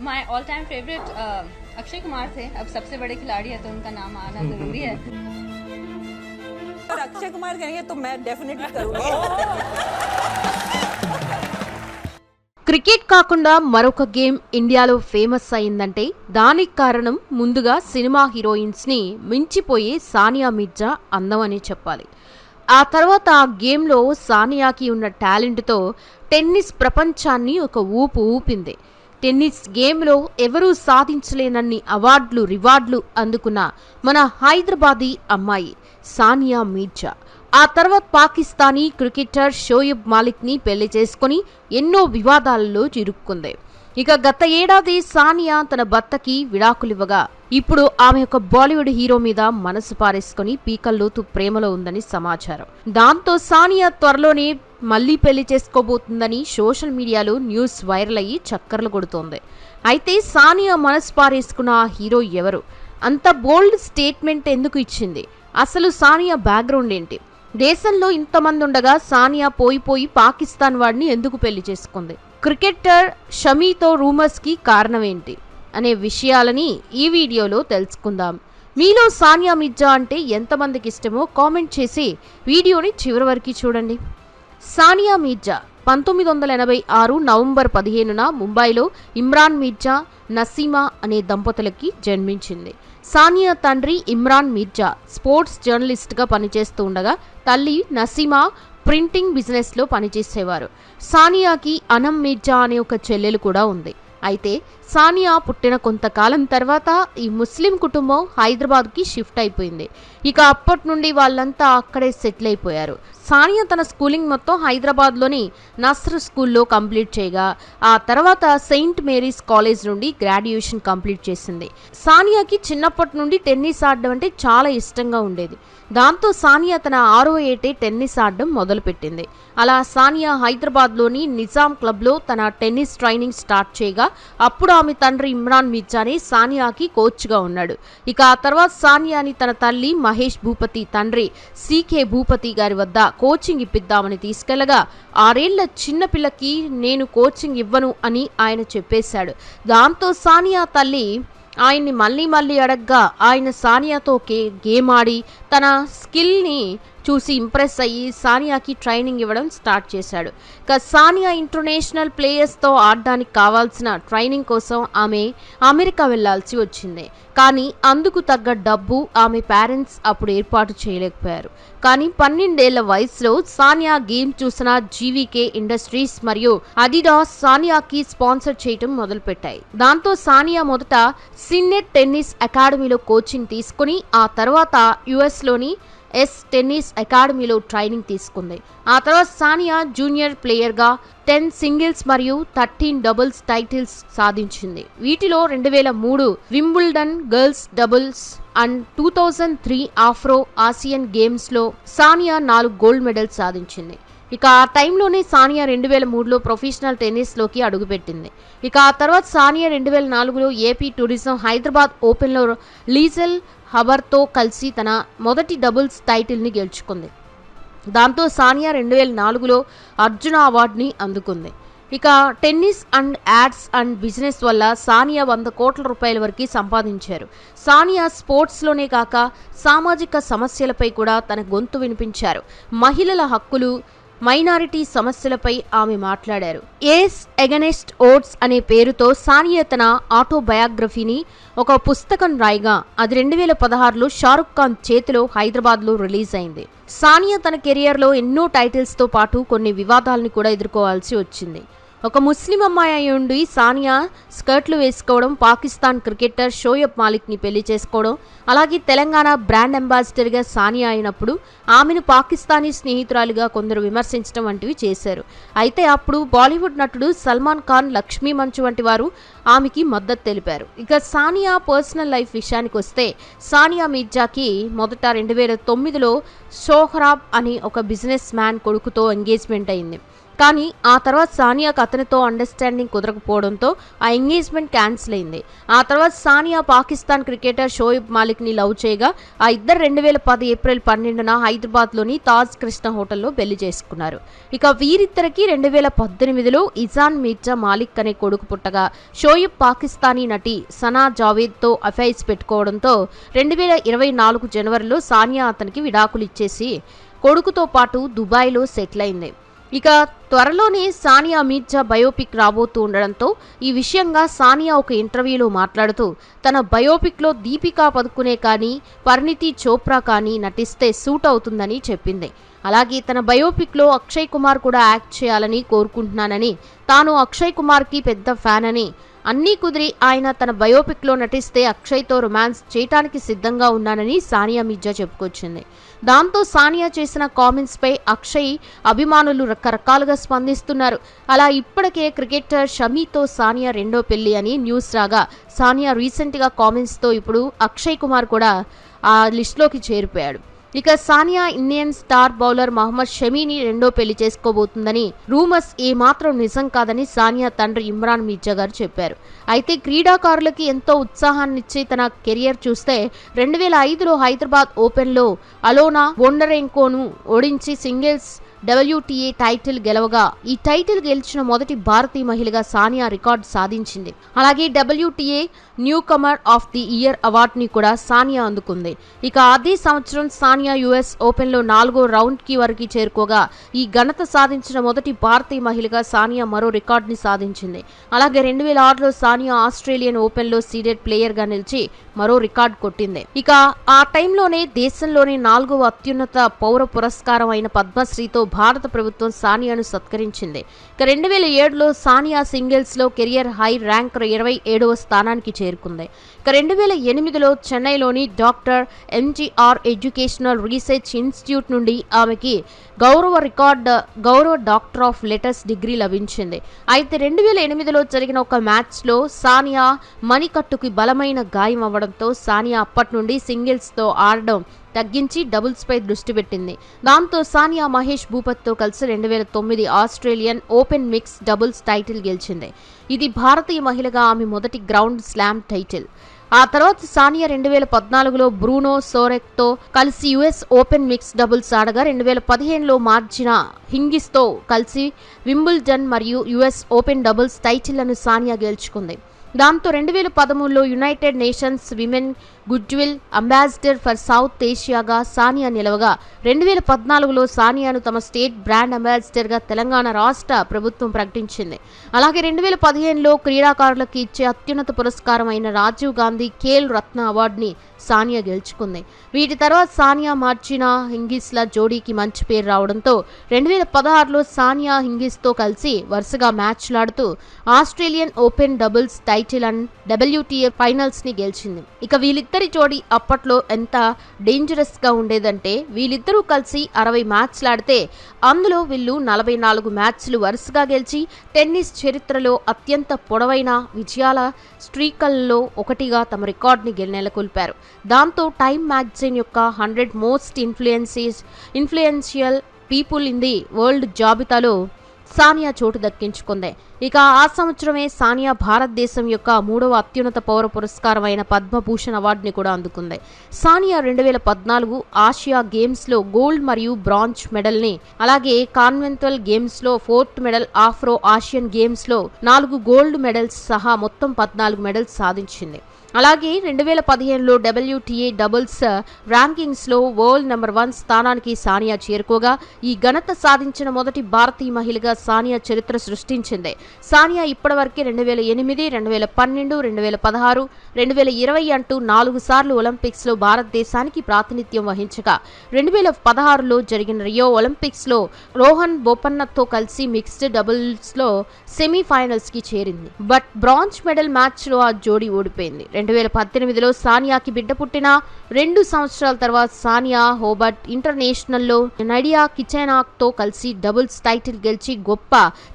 my all time favourite Akshay Kumar थे अब सबसे बड़े खिलाड़ी है तो उनका नाम आना जरूरी है अगर अक्षय कुमार कहेंगे तो मैं डेफिनेटली करूंगी క్రికెట్ కాకుండా మరొక గేమ్ ఇండియాలో ఫేమస్ అయిందంటే దానికి కారణం ముందుగా సినిమా హీరోయిన్స్ ని మించిపోయే సానియా మిర్జా అందం అని చెప్పాలి ఆ తర్వాత ఆ గేమ్లో సానియాకి ఉన్న టాలెంట్తో టెన్నిస్ ప్రపంచాన్ని ఒక ఊపు ఊపింది టెన్నిస్ గేమ్లో ఎవరూ సాధించలేనన్ని అవార్డులు రివార్డులు అందుకున్న మన హైదరాబాదీ అమ్మాయి సానియా మీర్జా. ఆ తర్వాత పాకిస్తానీ క్రికెటర్ షోయబ్ మాలిక్ని పెళ్ళి చేసుకుని ఎన్నో వివాదాలలో చిరుక్కుంది. ఇక గత ఏడాది సానియా తన భర్తకి విడాకులివ్వగా ఇప్పుడు ఆమె యొక్క బాలీవుడ్ హీరో మీద మనసు పారేసుకుని పీకల్లోతు ప్రేమలో ఉందని సమాచారం. దాంతో సానియా త్వరలోనే మళ్ళీ పెళ్ళి చేసుకోబోతుందని సోషల్ మీడియాలో న్యూస్ వైరల్ అయ్యి చక్కర్లు కొడుతోంది. అయితే సానియా మనసు పారేసుకున్న ఆ హీరో ఎవరు? అంత బోల్డ్ స్టేట్మెంట్ ఎందుకు ఇచ్చింది? అసలు సానియా బ్యాక్గ్రౌండ్ ఏంటి? దేశంలో ఇంతమంది ఉండగా సానియా పోయి పోయి పాకిస్తాన్ వాడిని ఎందుకు పెళ్ళి చేసుకుంది? క్రికెటర్ షమీతో రూమర్స్కి కారణం ఏంటి అనే విషయాలని ఈ వీడియోలో తెలుసుకుందాం. మీలో సానియా మిర్జా అంటే ఎంతమందికి ఇష్టమో కామెంట్ చేసి వీడియోని చివరి వరకు చూడండి. సానియా మీర్జా పంతొమ్మిది వందల ఎనభై ఆరు నవంబర్ పదిహేనున ముంబైలో ఇమ్రాన్ మిర్జా నసీమా అనే దంపతులకి జన్మించింది. సానియా తండ్రి ఇమ్రాన్ మీర్జా స్పోర్ట్స్ జర్నలిస్ట్గా పనిచేస్తూ ఉండగా తల్లి నసీమా ప్రింటింగ్ బిజినెస్లో పనిచేసేవారు. సానియాకి అనం మీర్జా అనే ఒక చెల్లెలు కూడా ఉంది. అయితే సానియా పుట్టిన కొంతకాలం తర్వాత ఈ ముస్లిం కుటుంబం హైదరాబాద్కి షిఫ్ట్ అయిపోయింది. ఇక అప్పటి నుండి వాళ్ళంతా అక్కడే సెటిల్ అయిపోయారు. సానియా తన స్కూలింగ్ మొత్తం హైదరాబాద్లోని నస్ర్ స్కూల్లో కంప్లీట్ చేయగా ఆ తర్వాత సెయింట్ మేరీస్ కాలేజ్ నుండి గ్రాడ్యుయేషన్ కంప్లీట్ చేసింది. సానియాకి చిన్నప్పటి నుండి టెన్నిస్ ఆడడం అంటే చాలా ఇష్టంగా ఉండేది. దాంతో సానియా తన ఆరో ఏటే టెన్నిస్ ఆడడం మొదలుపెట్టింది. అలా సానియా హైదరాబాద్లోని నిజాం క్లబ్లో తన టెన్నిస్ ట్రైనింగ్ స్టార్ట్ చేయగా అప్పుడు ఆమె తండ్రి ఇమ్రాన్ మిర్జానే సానియాకి కోచ్గా ఉన్నాడు. ఇక ఆ తర్వాత సానియాని తన తల్లి మహేష్ భూపతి తండ్రి సీకే భూపతి గారి వద్ద కోచింగ్ ఇప్పిద్దామని తీసుకెళ్ళగా ఆరేళ్ళ చిన్నపిల్లకి నేను కోచింగ్ ఇవ్వను అని ఆయన చెప్పేశాడు. దాంతో సానియా తల్లి ఆయన్ని మళ్ళీ మళ్ళీ అడగ్గా ఆయన సానియాతో గే గేమ్ ఆడి తన స్కిల్ని చూసి ఇంప్రెస్ అయ్యి సానియాకి ట్రైనింగ్ ఇవ్వడం స్టార్ట్ చేశాడు. ఇక సానియా ఇంటర్నేషనల్ ప్లేయర్స్తో ఆడడానికి కావాల్సిన ట్రైనింగ్ కోసం ఆమె అమెరికా వెళ్ళాల్సి వచ్చింది. కానీ అందుకు తగ్గ డబ్బు ఆమె పేరెంట్స్ అప్పుడు ఏర్పాటు చేయలేకపోయారు. కానీ పన్నెండేళ్ళ వయసులో సానియా గేమ్ చూసిన జీవీకే ఇండస్ట్రీస్ మరియు అడిడాస్ సానియాకి స్పాన్సర్ చేయటం మొదలుపెట్టాయి. దాంతో సానియా మొదట సిన్నెట్ టెన్నిస్ అకాడమీలో కోచింగ్ తీసుకుని ఆ తర్వాత యుఎస్లోని ఎస్ టెన్నిస్ అకాడమీలో ట్రైనింగ్ తీసుకుంది. ఆ తర్వాత సానియా జూనియర్ ప్లేయర్గా టెన్ సింగిల్స్ మరియు థర్టీన్ డబుల్స్ టైటిల్స్ సాధించింది. వీటిలో రెండు వేల మూడు Wimbledon girls doubles and two thousand three Afro Asian గేమ్స్లో సానియా నాలుగు గోల్డ్ మెడల్స్ సాధించింది. ఇక ఆ టైంలోనే సానియా రెండు వేల మూడులో ప్రొఫెషనల్ టెన్నిస్లోకి అడుగుపెట్టింది. ఇక ఆ తర్వాత సానియా రెండు వేల నాలుగులో ఏపీ టూరిజం హైదరాబాద్ ఓపెన్లో లీజల్ హబర్తో కలిసి తన మొదటి డబుల్స్ టైటిల్ని గెలుచుకుంది. దాంతో సానియా రెండు వేల నాలుగులో అర్జున అవార్డుని అందుకుంది. ఇక tennis and ads and business వల్ల సానియా వంద కోట్ల రూపాయల వరకు సంపాదించారు. సానియా స్పోర్ట్స్లోనే కాక సామాజిక సమస్యలపై కూడా తన గొంతు వినిపించారు. మహిళల హక్కులు మైనారిటీ సమస్యలపై ఆమె మాట్లాడారు. ఏస్ ఎగనెస్ట్ ఓట్స్ అనే పేరుతో సానియా తన ఆటోబయోగ్రఫీని ఒక పుస్తకం రాయిగా అది రెండు వేల పదహారులో షారుఖ్ ఖాన్ చేతిలో హైదరాబాద్లో రిలీజ్ అయింది. సానియా తన కెరియర్లో ఎన్నో టైటిల్స్తో పాటు కొన్ని వివాదాలను కూడా ఎదుర్కోవాల్సి వచ్చింది. ఒక ముస్లిం అమ్మాయి అయి ఉండి సానియా స్కర్ట్లు వేసుకోవడం పాకిస్తాన్ క్రికెటర్ షోయబ్ మాలిక్ని పెళ్ళి చేసుకోవడం అలాగే తెలంగాణ బ్రాండ్ అంబాసిడర్గా సానియా అయినప్పుడు ఆమెను పాకిస్తానీ స్నేహితురాలుగా కొందరు విమర్శించడం వంటివి చేశారు. అయితే అప్పుడు బాలీవుడ్ నటుడు సల్మాన్ ఖాన్ లక్ష్మీ మంచు వంటి వారు ఆమెకి మద్దతు తెలిపారు. ఇక సానియా పర్సనల్ లైఫ్ విషయానికి వస్తే సానియా మీర్జాకి మొదట రెండు వేల తొమ్మిదిలో సోహ్రాబ్ అనే ఒక బిజినెస్ మ్యాన్ కొడుకుతో ఎంగేజ్మెంట్ అయింది. కానీ ఆ తర్వాత సానియాకు అతనితో అండర్స్టాండింగ్ కుదరకపోవడంతో ఆ ఎంగేజ్మెంట్ క్యాన్సిల్ అయింది. ఆ తర్వాత సానియా పాకిస్తాన్ క్రికెటర్ షోయిబ్ మాలిక్ని లవ్ చేయగా ఆ ఇద్దరు రెండు వేల పది ఏప్రిల్ పన్నెండున హైదరాబాద్లోని తాజ్ కృష్ణ హోటల్లో పెళ్ళి చేసుకున్నారు. ఇక వీరిద్దరికి రెండు వేల పద్దెనిమిదిలో ఇజాన్ మీర్జా మాలిక్ అనే కొడుకు పుట్టగా షోయిబ్ పాకిస్తానీ నటి సనా జావేద్తో అఫైర్స్ పెట్టుకోవడంతో రెండు వేల ఇరవై నాలుగు జనవరిలో సానియా అతనికి విడాకులు ఇచ్చేసి కొడుకుతో పాటు దుబాయ్లో సెటిల్ అయింది. ఇక త్వరలోనే సానియా మీర్జా బయోపిక్ రాబోతూ ఉండడంతో ఈ విషయంగా సానియా ఒక ఇంటర్వ్యూలో మాట్లాడుతూ తన బయోపిక్లో దీపికా పదుకునే కానీ పరిణితి చోప్రా కానీ నటిస్తే సూట్ అవుతుందని చెప్పింది. అలాగే తన బయోపిక్లో అక్షయ్ కుమార్ కూడా యాక్ట్ చేయాలని కోరుకుంటున్నానని తాను అక్షయ్ కుమార్కి పెద్ద ఫ్యాన్ అని అన్నీ కుదిరి ఆయన తన బయోపిక్లో నటిస్తే అక్షయ్తో రొమాన్స్ చేయటానికి సిద్ధంగా ఉన్నానని సానియా మీర్జా చెప్పుకొచ్చింది. దాంతో సానియా చేసిన కామెంట్స్పై అక్షయ్ అభిమానులు రకరకాలుగా స్పందిస్తున్నారు. అలా ఇప్పటికే క్రికెటర్ షమీతో సానియా రెండో పెళ్ళి అని న్యూస్ రాగా సానియా రీసెంట్గా కామెంట్స్తో ఇప్పుడు అక్షయ్ కుమార్ కూడా ఆ లిస్ట్లోకి చేరిపోయాడు. ఇక Sania Indian star bowler Mohammed షమీని రెండో పెళ్ళి చేసుకోబోతుందని రూమర్స్ ఏమాత్రం నిజం కాదని సానియా తండ్రి ఇమ్రాన్ మిర్జా గారు చెప్పారు. అయితే క్రీడాకారులకి ఎంతో ఉత్సాహాన్నిచ్చే తన కెరియర్ చూస్తే రెండు వేల ఐదులో హైదరాబాద్ ఓపెన్లో అలోనా బొండరెంకోను ఓడించి సింగిల్స్ డబ్ల్యూటీఏ టైటిల్ గెలవగా ఈ టైటిల్ గెలిచిన మొదటి భారతీయ మహిళగా సానియా రికార్డు సాధించింది. అలాగే WTA newcomer of the year అవార్డుని కూడా సానియా అందుకుంది. ఇక అదే సంవత్సరం సానియా యుఎస్ ఓపెన్లో నాలుగో రౌండ్కి వరకు చేరుకోగా ఈ ఘనత సాధించిన మొదటి భారతీయ మహిళగా సానియా మరో రికార్డుని సాధించింది. అలాగే రెండు వేల ఆరులో సానియా ఆస్ట్రేలియన్ ఓపెన్లో సీడెడ్ ప్లేయర్గా నిలిచి మరో రికార్డు కొట్టింది. ఇక ఆ టైంలోనే దేశంలోని నాలుగవ అత్యున్నత పౌర పురస్కారం అయిన పద్మశ్రీతో భారత ప్రభుత్వం సానియాను సత్కరించింది. ఇక రెండు వేల ఏడులో సానియా సింగిల్స్లో కెరియర్ హై ర్యాంక్ ఇరవై ఏడవ స్థానానికి చేరుకుంది. ఇక రెండు వేల ఎనిమిదిలో చెన్నైలోని doctor MGR educational research institute నుండి ఆమెకి గౌరవ రికార్డ్ గౌరవ డాక్టర్ ఆఫ్ లెటర్స్ డిగ్రీ లభించింది. అయితే రెండు వేల ఎనిమిదిలో జరిగిన ఒక మ్యాచ్లో సానియా మణికట్టుకి బలమైన గాయం అవ్వడంతో సానియా అప్పటి నుండి సింగిల్స్తో ఆడడం తగ్గించి డబుల్స్పై దృష్టి పెట్టింది. దాంతో సానియా మహేష్ భూపత్తో కలిసి రెండు వేల తొమ్మిది Australian open mix doubles title గెలిచింది. ఇది భారతీయ మహిళగా ఆమె మొదటి గ్రౌండ్ స్లామ్ టైటిల్. ఆ తర్వాత సానియా రెండు వేల పద్నాలుగులో బ్రూనో సోరెక్తో కలిసి యుఎస్ ఓపెన్ మిక్స్ డబుల్స్ ఆడగా రెండు వేల పదిహేనులో మార్చిన హింగిస్తో కలిసి వింబుల్డన్ మరియు యుఎస్ ఓపెన్ డబుల్స్ టైటిళ్ళను సానియా గెలుచుకుంది. దాంతో రెండు వేల పదమూడులో United Nations women goodwill ambassador for south ఏషియాగా Sania నిలవగా. రెండు వేల పద్నాలుగులో సానియాను తమ స్టేట్ బ్రాండ్ అంబాసిడర్గా తెలంగాణ రాష్ట్ర ప్రభుత్వం ప్రకటించింది. అలాగే రెండు వేల పదిహేనులో క్రీడాకారులకు ఇచ్చే అత్యున్నత పురస్కారం అయిన రాజీవ్ గాంధీ ఖేల్ రత్న అవార్డుని సానియా గెలుచుకుంది. వీటి తర్వాత సానియా మార్చిన హింగిస్ల జోడీకి మంచి పేరు రావడంతో రెండు వేల పదహారులో సానియా హింగిస్తో కలిసి వరుసగా మ్యాచ్లాడుతూ Australian open doubles title and WTA ఫైనల్స్ని గెలిచింది. ఇక వీళ్ళిద్దరి జోడి అప్పట్లో ఎంత డేంజరస్గా ఉండేదంటే వీళ్ళిద్దరూ కలిసి అరవై మ్యాచ్లాడితే అందులో వీళ్ళు నలభై నాలుగు మ్యాచ్లు వరుసగా గెలిచి టెన్నిస్ చరిత్రలో అత్యంత పొడవైన విజయాల స్ట్రీకల్లో ఒకటిగా తమ రికార్డుని నెలకొల్పారు. దాంతో టైమ్ మ్యాగజైన్ యొక్క hundred most influences influential people in the world జాబితాలో సానియా చోటు దక్కించుకుంది. ఇక ఆ సంవత్సరమే సానియా భారతదేశం యొక్క మూడవ అత్యున్నత పౌర పురస్కారం అయిన పద్మభూషణ్ అవార్డుని కూడా అందుకుంది. సానియా రెండు వేల పద్నాలుగు ఆసియా గేమ్స్లో గోల్డ్ మరియు బ్రాంజ్ మెడల్ని అలాగే కాన్వెంట్వల్ గేమ్స్లో ఫోర్త్ మెడల్ ఆఫ్రో ఆసియన్ గేమ్స్లో నాలుగు గోల్డ్ మెడల్స్ సహా మొత్తం పద్నాలుగు మెడల్స్ సాధించింది. అలాగే రెండు వేల పదిహేనులో డబ్ల్యూటీఏ డబుల్స్ uh, ర్యాంకింగ్స్లో వరల్డ్ నెంబర్ వన్ స్థానానికి సానియా చేరుకోగా ఈ ఘనత సాధించిన మొదటి భారతీయ మహిళగా సానియా చరిత్ర సృష్టించింది. సానియా ఇప్పటివరకే రెండు వేల ఎనిమిది రెండు వేల పన్నెండు రెండు వేల పదహారు రెండు వేల ఇరవై అంటూ నాలుగు సార్లు ఒలింపిక్స్లో భారతదేశానికి ప్రాతినిధ్యం వహించగా రెండు వేల పదహారులో జరిగిన రియో ఒలింపిక్స్లో రోహన్ బోపన్నతో కలిసి మిక్స్డ్ డబుల్స్లో సెమీఫైనల్స్కి చేరింది. బట్ బ్రాంజ్ మెడల్ మ్యాచ్లో ఆ జోడీ ఓడిపోయింది. రెండు వేల పద్దెనిమిదిలో సానియాకి బిడ్డ పుట్టిన రెండు సంవత్సరాల తర్వాత సానియా హోబర్ట్ ఇంటర్నేషనల్లో నడియా కిచెనాక్తో కలిసి డబుల్స్ టైటిల్ గెలిచి గొప్ప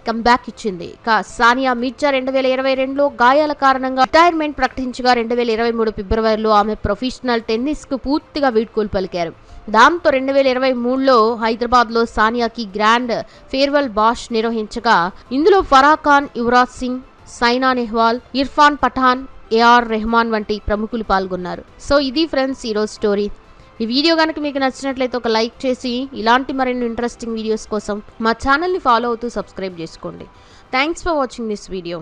కంబ్యాక్ ఇచ్చింది. ఇక సానియా మీర్జా రెండు వేల ఇరవై రెండులో గాయాల కారణంగా రిటైర్మెంట్ ప్రకటించగా రెండు వేల ఇరవై మూడు ఫిబ్రవరిలో ఆమె ప్రొఫెషనల్ టెన్నిస్కు పూర్తిగా వీడ్కోలు పలికారు. దాంతో రెండు వేల ఇరవై మూడులో హైదరాబాద్లో సానియాకి గ్రాండ్ ఫేర్వెల్ బాష్ నిర్వహించగా ఇందులో ఫరా ఖాన్ యువరాజ్ సింగ్ సైనా నెహ్వాల్ ఇర్ఫాన్ పఠాన్ ఏఆర్ రెహమాన్ వంటి ప్రముఖులు పాల్గొన్నారు. సో ఇది ఫ్రెండ్స్ ఈరోజు స్టోరీ. ఈ వీడియో కనుక మీకు నచ్చినట్లయితే ఒక లైక్ చేసి ఇలాంటి మరిన్ని ఇంట్రెస్టింగ్ వీడియోస్ కోసం మా ఛానల్ని ఫాలో అవుతూ సబ్స్క్రైబ్ చేసుకోండి. Thanks for watching this video.